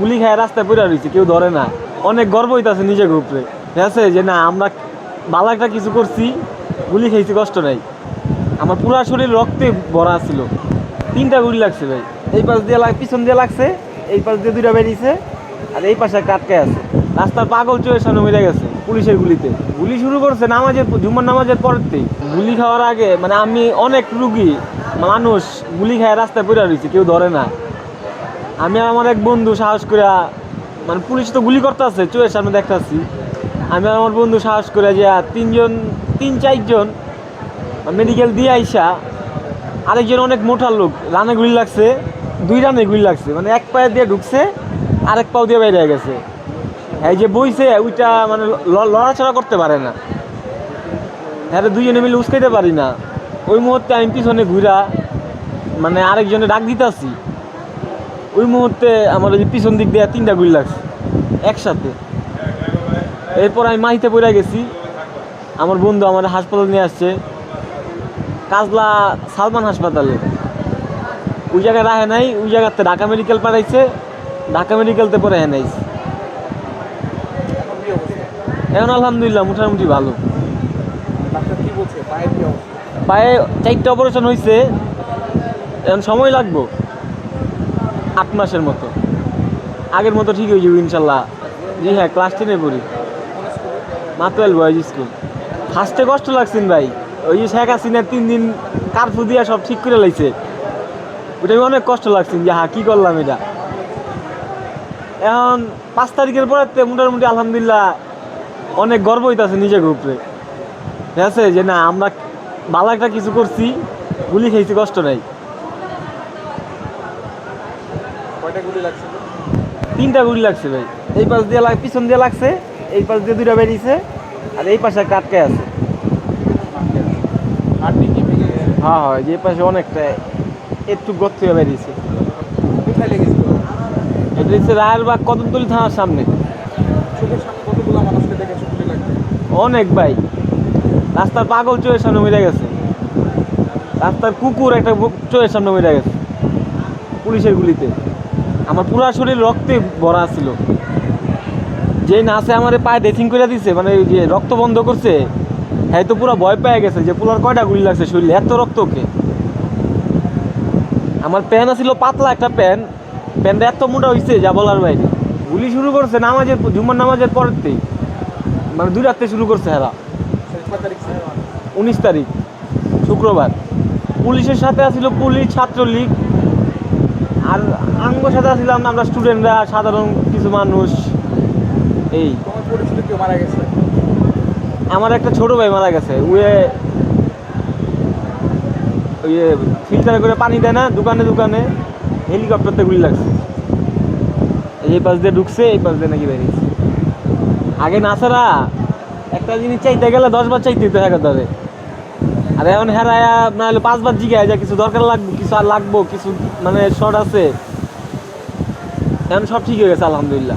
গুলি খায়, রাস্তায় পড়ে রয়েছে, কেউ ধরে না। অনেক গর্ব হইতাছে নিজের উপরে। ঠিক আছে? যে না, আমরা ভালো একটা কিছু করছি, গুলি খাইছি, কষ্ট নাই। আমার পুরা শরীর রক্তে ভরা ছিল। তিনটা গুলি লাগছে ভাই। এই পাশ দিয়ে লাগ, পিছন দিয়ে লাগছে, এই পাশ দিয়ে দুইটা বেরিয়েছে, আর এই পাশে একটা আটকে আছে। রাস্তার পাগল চোখের সামনে মিলে গেছে পুলিশের গুলিতে। গুলি শুরু করছে নামাজের জুম্মার নামাজের পরেতেই গুলি খাওয়ার আগে মানে আমি অনেক রুগী, মানুষ গুলি খায়, রাস্তায় পড়ে রয়েছে, কেউ ধরে না। আমি আমার এক বন্ধু সাহস করে মানে পুলিশ তো গুলি করতে আছে চোখের সামনে দেখতেছি আমি আমার বন্ধু সাহস করে যে তিনজন, তিন চারজন মেডিকেল দিয়ে আইসা, আরেকজন অনেক মোটা লোক, রানে গুলি লাগছে, দুই রানে গুলি লাগছে মানে এক পায়ে দিয়ে ঢুকছে, আরেক পাও দিয়ে বাইরে গেছে। এই যে বইছে, ওইটা মানে লড়াচড়া করতে পারে না। হ্যাঁ দুইজনে মিলে উস্কাইতে পারি না। ওই মুহূর্তে আমি পিছনে ঘুরা মানে আরেকজনে ডাক দিতেছি ওই মুহূর্তে আমার ওই পিছন দিক দিয়ে তিনটা গুলি লাগছে, একসাথে। এরপর আমি মাহিতে পড়ে গেছি। আমার বন্ধু আমার হাসপাতাল নিয়ে আসছে। কাজলা সালমান হাসপাতালে। ওই জায়গায় রাখে নাই, ওই জায়গাতে ঢাকা মেডিকেল পাঠাইছে। ঢাকা মেডিকেলতে পরে হ্যাঁ নাইছে এখন আলহামদুলিল্লাহ মোটামুটি ভালো। পায়ে চারটা অপারেশন হয়েছে এখন সময় লাগবো। আট মাসের মতো। আগের মতো ঠিক হয়ে যাবে ইনশাল্লাহ। জি হ্যাঁ ক্লাস টেনে পড়ি। মাতুয়াল বয়েজ স্কুল ফার্স্টে কষ্ট লাগছেন ভাই। ওই যে শেখ হাসিনা তিন দিন কারফু দিয়া সব ঠিক করে লাইছে। ওটা অনেক কষ্ট লাগছেন যে হ্যাঁ কী করলাম এটা? এখন পাঁচ তারিখের পরে মোটামুটি আলহামদুলিল্লাহ অনেক গর্ব হইতাছে নিজের উপরে। ঠিক আছে? যে না, আমরা ভালো একটা কিছু করছি, গুলি খাইছি, কষ্ট নাই কয়টা গুলি লাগছিল তিনটা গুলি লাগছে ভাই। এই পাশ দিয়ে লাগ পিছন দিয়ে লাগছে এই পাশ দিয়ে দুইটা বেরিয়েছে আর এই পাশে একটা আটকে আছে গেছে? হ্যাঁ যে পাশে অনেকটা একটু গর্ত হয়ে বেরিয়েছে। এটা হচ্ছে রায়েরবাগ কদমতলি থানার সামনে। অনেক ভাই। রাস্তার পাগল চোখের সামনে মিলে গেছে। রাস্তার কুকুর একটা চোখের সামনে মিলে গেছে। পুলিশের গুলিতে। আমার পুরা শরীর রক্তে ভরা ছিল। যে নাচে আমার পায়ে ড্রেসিং করে দিছে মানে যে রক্ত বন্ধ করছে হ্যাঁ তো পুরো ভয় পেয়ে গেছে যে পুলার কয়টা গুলি লাগছে শরীরে, এত রক্ত ওকে। আমার প্যান ছিল পাতলা একটা প্যান প্যানটা এত মোটা হয়েছে যা বলার বাইরে। গুলি শুরু করছে নামাজের জুম্মার নামাজের পরেতেই মানে দুই রাত্রে শুরু করছে হেরা। উনিশ তারিখ, শুক্রবার। পুলিশের সাথে আছিল পুলিশ ছাত্রলীগ আর আঙ্গর সাথে আসছিলাম আমরা স্টুডেন্টরা সাধারণ কিছু মানুষ। এই। মারা গেছে? আমার একটা ছোট ভাই মারা গেছে। উয়ে ওই ফিল্টার করে পানি দেয় না দোকানে দোকানে। হেলিকপ্টারতে গুলি লাগছে। এই পাশ দিয়ে ঢুকছে এই পাশ দিয়ে নাকি বেরিয়েছে। আগে নাসারা একটা জিনিস চাইতে গেলে দশ বার চাইতে হতো হ্যাঁ ধরে আর এখন হেরায়া নাহলে পাঁচবার জিগায় যা, কিছু দরকার লাগবে, কিছু আর লাগবো, কিছু মানে শর্ট আছে। এখন সব ঠিক হয়ে গেছে, আলহামদুলিল্লাহ।